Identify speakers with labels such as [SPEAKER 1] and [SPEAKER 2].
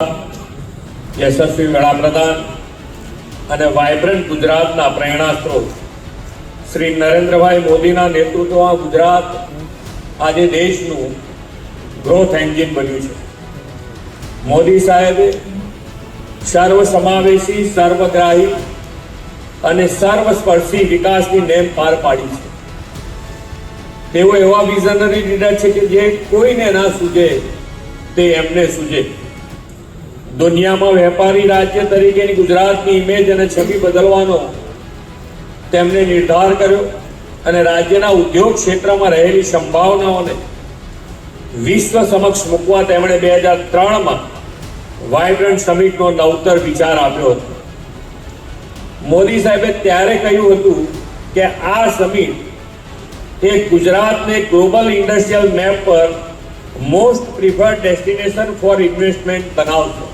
[SPEAKER 1] યશસ્વી વડાપ્રધાન અને વાયબ્રન્ટ ગુજરાતના પ્રેરણા સ્ત્રોત શ્રી નરેન્દ્રભાઈ મોદીના નેતૃત્વમાં ગુજરાત આજે દેશનું ગ્રોથ એન્જિન બન્યું છે. મોદી સાહેબે સર્વ સમાવેશી સર્વગ્રાહી અને સર્વસ્પર્શી વિકાસની નેમ પાર પાડી છે. તેઓ એવા વિઝનરી લીડર છે કે જે કોઈને ના સૂજે, તે એમને સૂજે. દુનિયામાં વેપારી રાજ્ય તરીકેની ગુજરાતની ઇમેજ અને છબી બદલવાનો તેમણે નિર્ધાર કર્યો અને રાજ્યના ઉદ્યોગ ક્ષેત્રમાં રહેલી સંભાવનાઓને વિશ્વ સમક્ષ મૂકવા તેમણે બે હજાર ત્રણમાં વાઇબ્રન્ટ સમિટનો નવતર વિચાર આપ્યો હતો. મોદી સાહેબે ત્યારે કહ્યું હતું કે આ સમિટ એ ગુજરાતને ગ્લોબલ ઇન્ડસ્ટ્રીયલ મેપ પર most preferred destination for investment બનાવશે.